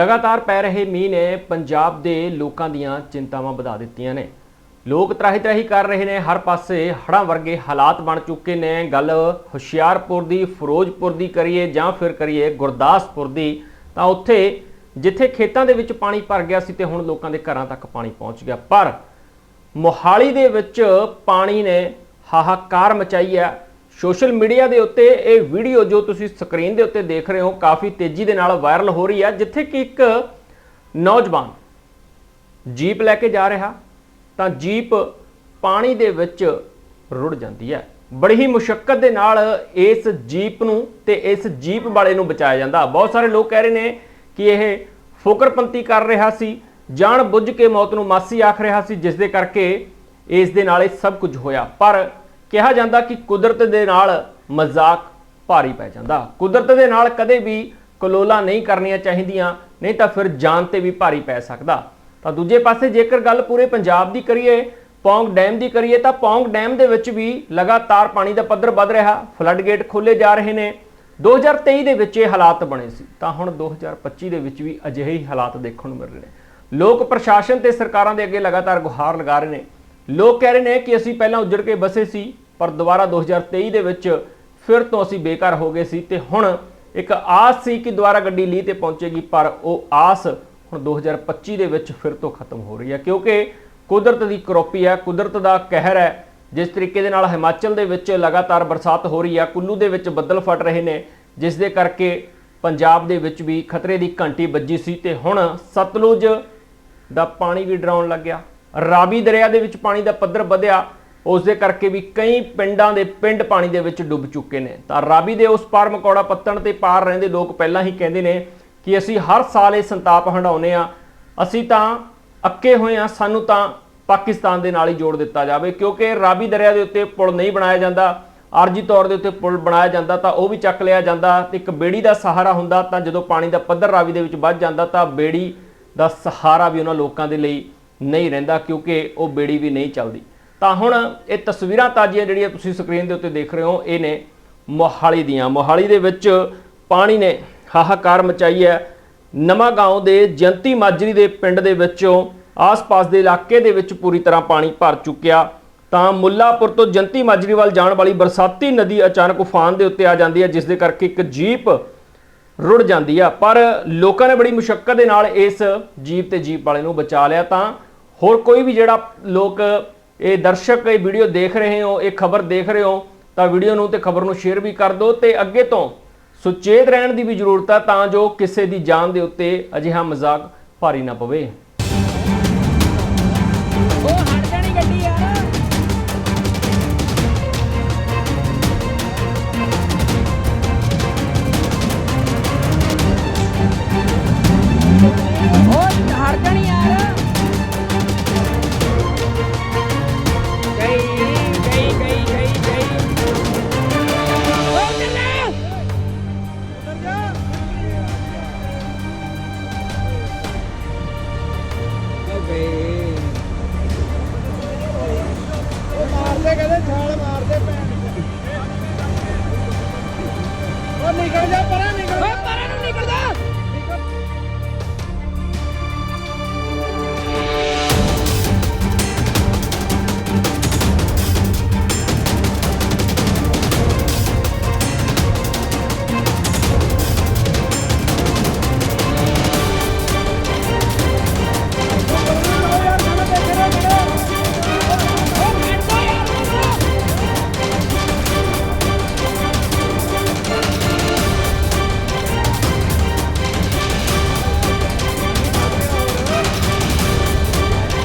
ਲਗਾਤਾਰ ਪੈ ਰਹੇ ਮੀਂਹ ਨੇ ਪੰਜਾਬ ਦੇ ਲੋਕਾਂ ਦੀਆਂ ਚਿੰਤਾਵਾਂ ਵਧਾ ਦਿੱਤੀਆਂ ਨੇ। ਲੋਕ ਤਰਾਹੀ ਤਰਾਹੀ ਕਰ ਰਹੇ ਨੇ, ਹਰ ਪਾਸੇ ਹੜ੍ਹਾਂ ਵਰਗੇ ਹਾਲਾਤ ਬਣ ਚੁੱਕੇ ਨੇ। ਗੱਲ ਹੁਸ਼ਿਆਰਪੁਰ ਦੀ, ਫਿਰੋਜ਼ਪੁਰ ਦੀ ਕਰੀਏ ਜਾਂ ਫਿਰ ਕਰੀਏ ਗੁਰਦਾਸਪੁਰ ਦੀ, ਤਾਂ ਉੱਥੇ ਜਿੱਥੇ ਖੇਤਾਂ ਦੇ ਵਿੱਚ ਪਾਣੀ ਭਰ ਗਿਆ ਸੀ ਤੇ ਹੁਣ ਲੋਕਾਂ ਦੇ ਘਰਾਂ ਤੱਕ ਪਾਣੀ ਪਹੁੰਚ ਗਿਆ। ਪਰ ਮੋਹਾਲੀ ਦੇ ਵਿੱਚ ਪਾਣੀ ਨੇ ਹਾਹਾਕਾਰ ਮਚਾਈ ਹੈ। ਸੋਸ਼ਲ ਮੀਡੀਆ ਦੇ ਉੱਤੇ ਇਹ ਵੀਡੀਓ ਜੋ ਤੁਸੀਂ ਸਕਰੀਨ ਦੇ ਉੱਤੇ ਦੇਖ ਰਹੇ ਹੋ ਕਾਫੀ ਤੇਜ਼ੀ ਦੇ ਨਾਲ ਵਾਇਰਲ ਹੋ ਰਹੀ ਹੈ ਜਿੱਥੇ ਕਿ ਇੱਕ ਨੌਜਵਾਨ ਜੀਪ ਲੈ ਕੇ ਜਾ ਰਿਹਾ, ਤਾਂ ਜੀਪ ਪਾਣੀ ਦੇ ਵਿੱਚ ਰੁੜ ਜਾਂਦੀ ਹੈ। ਬੜੀ ਹੀ ਮੁਸ਼ਕਲ ਦੇ ਨਾਲ ਇਸ ਜੀਪ ਨੂੰ ਤੇ ਇਸ ਜੀਪ ਵਾਲੇ ਨੂੰ ਬਚਾਇਆ ਜਾਂਦਾ। ਬਹੁਤ ਸਾਰੇ ਲੋਕ ਕਹਿ ਰਹੇ ਨੇ ਕਿ ਇਹ ਫੋਕਰਪੰਤੀ ਕਰ ਰਿਹਾ ਸੀ, ਜਾਣ ਬੁੱਝ ਕੇ ਮੌਤ ਨੂੰ ਮਾਸੀ ਆਖ ਰਿਹਾ ਸੀ, ਜਿਸ ਦੇ ਕਰਕੇ ਇਸ ਦੇ ਨਾਲ ਇਹ ਸਭ ਕੁਝ ਹੋਇਆ। ਪਰ ਕਿਹਾ ਜਾਂਦਾ ਕਿ ਕੁਦਰਤ ਦੇ ਨਾਲ ਮਜ਼ਾਕ ਭਾਰੀ ਪੈ ਜਾਂਦਾ। ਕੁਦਰਤ ਦੇ ਨਾਲ ਕਦੇ ਵੀ ਕਲੋਲਾ ਨਹੀਂ ਕਰਨੀਆਂ ਚਾਹੀਦੀਆਂ, ਨਹੀਂ ਤਾਂ ਫਿਰ ਜਾਨ ਤੇ ਵੀ ਭਾਰੀ ਪੈ ਸਕਦਾ। ਤਾਂ ਦੂਜੇ ਪਾਸੇ ਜੇਕਰ ਗੱਲ ਪੂਰੇ ਪੰਜਾਬ ਦੀ ਕਰੀਏ, ਪੌਂਗ ਡੈਮ ਦੀ ਕਰੀਏ, ਤਾਂ ਪੌਂਗ ਡੈਮ ਦੇ ਵਿੱਚ ਵੀ ਲਗਾਤਾਰ ਪਾਣੀ ਦਾ ਪੱਧਰ ਵੱਧ ਰਿਹਾ। ਫਲੱਡ ਗੇਟ ਖੋਲੇ ਜਾ ਰਹੇ ਨੇ। 2023 ਦੇ ਵਿੱਚ ਇਹ ਹਾਲਾਤ ਬਣੇ ਸੀ। ਤਾਂ ਹੁਣ 2025 ਦੇ ਵਿੱਚ ਵੀ ਅਜਿਹੇ ਹੀ ਹਾਲਾਤ ਦੇਖਣ ਨੂੰ ਮਿਲ ਰਹੇ ਨੇ। ਲੋਕ ਪ੍ਰਸ਼ਾਸਨ ਤੇ ਸਰਕਾਰਾਂ ਦੇ ਅੱਗੇ ਲਗਾਤਾਰ ਗੁਹਾਰ ਲਗਾ ਰਹੇ ਨੇ। ਲੋਕ ਕਹਿ ਰਹੇ ਨੇ ਕਿ ਅਸੀਂ ਪਹਿਲਾਂ ਉੱਜੜ ਕੇ ਬਸੇ ਸੀ। ਪਰ ਦੁਬਾਰਾ 2023 ਦੇ ਵਿੱਚ ਫਿਰ ਤੋਂ ਅਸੀਂ ਬੇਕਾਰ ਹੋ ਗਏ ਸੀ ਤੇ ਹੁਣ ਇੱਕ ਆਸ ਸੀ ਕਿ ਦੁਬਾਰਾ ਗੱਡੀ ਲੀ ਤੇ ਪਹੁੰਚੇਗੀ, ਪਰ ਉਹ ਆਸ ਹੁਣ 2025 ਦੇ ਵਿੱਚ ਫਿਰ ਤੋਂ ਖਤਮ ਹੋ ਰਹੀ ਹੈ। ਕਿਉਂਕਿ ਕੁਦਰਤ ਦੀ ਕਰੋਪੀ ਹੈ, ਕੁਦਰਤ ਦਾ ਕਹਿਰ ਹੈ, ਜਿਸ ਤਰੀਕੇ ਦੇ ਨਾਲ ਹਿਮਾਚਲ ਦੇ ਵਿੱਚ ਲਗਾਤਾਰ ਬਰਸਾਤ ਹੋ ਰਹੀ ਹੈ, ਕੁੱਲੂ ਦੇ ਵਿੱਚ ਬੱਦਲ ਫਟ ਰਹੇ ਨੇ, ਜਿਸ ਦੇ ਕਰਕੇ ਪੰਜਾਬ ਦੇ ਵਿੱਚ ਵੀ ਖਤਰੇ ਦੀ ਘੰਟੀ ਵੱਜੀ ਸੀ ਤੇ ਹੁਣ ਸਤਲੁਜ ਦਾ ਪਾਣੀ ਵੀ ਡਰਾਉਣ ਲੱਗਿਆ। ਰਾਵੀ ਦਰਿਆ ਦੇ ਵਿੱਚ ਪਾਣੀ ਦਾ ਪੱਧਰ ਵਧਿਆ ਉਸ ਦੇ ਕਰਕੇ ਵੀ ਕਈ ਪਿੰਡਾਂ ਦੇ ਪਿੰਡ ਪਾਣੀ ਦੇ ਵਿੱਚ ਡੁੱਬ ਚੁੱਕੇ ਨੇ। ਤਾਂ ਰਾਵੀ ਦੇ ਉਸ ਪਾਰ ਮਕੌੜਾ ਪੱਤਣ ਤੇ ਪਾਰ ਰਹਿੰਦੇ ਲੋਕ ਪਹਿਲਾਂ ਹੀ ਕਹਿੰਦੇ ਨੇ ਕਿ ਅਸੀਂ ਹਰ ਸਾਲ ਇਹ ਸੰਤਾਪ ਹੰਡਾਉਨੇ ਆ ਅਸੀਂ ਤਾਂ ਅੱਕੇ ਹੋਏ ਆ ਸਾਨੂੰ ਤਾਂ ਪਾਕਿਸਤਾਨ ਦੇ ਨਾਲ ਹੀ ਜੋੜ ਦਿੱਤਾ ਜਾਵੇ, ਕਿਉਂਕਿ ਰਾਵੀ ਦਰਿਆ ਦੇ ਉੱਤੇ ਪੁਲ ਨਹੀਂ ਬਣਾਇਆ ਜਾਂਦਾ। ਆਰਜੀ ਤੌਰ ਦੇ ਉੱਤੇ ਪੁਲ ਬਣਾਇਆ ਜਾਂਦਾ ਤਾਂ ਉਹ ਵੀ ਚੱਕ ਲਿਆ ਜਾਂਦਾ। ਤੇ ਇੱਕ ਬੇੜੀ ਦਾ ਸਹਾਰਾ ਹੁੰਦਾ ਤਾਂ ਜਦੋਂ ਪਾਣੀ ਦਾ ਪੱਧਰ ਰਾਵੀ ਦੇ ਵਿੱਚ ਵੱਧ ਜਾਂਦਾ ਤਾਂ ਬੇੜੀ ਦਾ ਸਹਾਰਾ ਵੀ ਉਹਨਾਂ ਲੋਕਾਂ ਦੇ ਲਈ ਨਹੀਂ ਰਹਿੰਦਾ, ਕਿਉਂਕਿ ਉਹ ਬੇੜੀ ਵੀ ਨਹੀਂ ਚੱਲਦੀ। ਤਾਂ ਹੁਣ ਇਹ ਤਸਵੀਰਾਂ ਤਾਜ਼ੀਆਂ ਜਿਹੜੀਆਂ ਤੁਸੀਂ ਸਕਰੀਨ ਦੇ ਉੱਤੇ ਦੇਖ ਰਹੇ ਹੋ, ਇਹ ਨੇ ਮੋਹਾਲੀ ਦੀਆਂ। ਮੋਹਾਲੀ ਦੇ ਵਿੱਚ ਪਾਣੀ ਨੇ ਹਾਹਾਕਾਰ ਮਚਾਈ ਹੈ। ਨਵਾਂ ਗਾਉਂ ਦੇ ਜੰਤੀ ਮਾਜਰੀ ਦੇ ਪਿੰਡ ਦੇ ਵਿੱਚੋਂ ਆਸ-ਪਾਸ ਦੇ ਇਲਾਕੇ ਦੇ ਵਿੱਚ ਪੂਰੀ ਤਰ੍ਹਾਂ ਪਾਣੀ ਭਰ ਚੁੱਕਿਆ। ਤਾਂ ਮੁੱਲਾਪੁਰ ਤੋਂ ਜੰਤੀ ਮਾਜਰੀ ਵੱਲ ਜਾਣ ਵਾਲੀ ਬਰਸਾਤੀ ਨਦੀ ਅਚਾਨਕ ਉਫਾਨ ਦੇ ਉੱਤੇ ਆ ਜਾਂਦੀ ਹੈ, ਜਿਸ ਦੇ ਕਰਕੇ ਇੱਕ ਜੀਪ ਰੁੜ ਜਾਂਦੀ ਆ। ਪਰ ਲੋਕਾਂ ਨੇ ਬੜੀ ਮੁਸ਼ਕਲ ਦੇ ਨਾਲ ਇਸ ਜੀਪ ਤੇ ਜੀਪ ਵਾਲੇ ਨੂੰ ਬਚਾ ਲਿਆ। ਤਾਂ ਹੋਰ ਕੋਈ ਵੀ ਜਿਹੜਾ ਲੋਕ ਇਹ ਦਰਸ਼ਕ ਇਹ ਵੀਡੀਓ ਦੇਖ ਰਹੇ ਹੋ, ਇਹ ਖਬਰ ਦੇਖ ਰਹੇ ਹੋ, ਤਾਂ ਵੀਡੀਓ ਨੂੰ ਤੇ ਖਬਰ ਨੂੰ ਸ਼ੇਅਰ ਵੀ ਕਰ ਦਿਓ ਤੇ ਅੱਗੇ ਤੋਂ ਸੁਚੇਤ ਰਹਿਣ ਦੀ ਵੀ ਜ਼ਰੂਰਤ ਹੈ ਤਾਂ ਜੋ ਕਿਸੇ ਦੀ ਜਾਨ ਦੇ ਉੱਤੇ ਅਜਿਹਾ ਮਜ਼ਾਕ ਭਾਰੀ ਨਾ ਪਵੇ। ਕਹਿੰਦੇ ਛਾਲ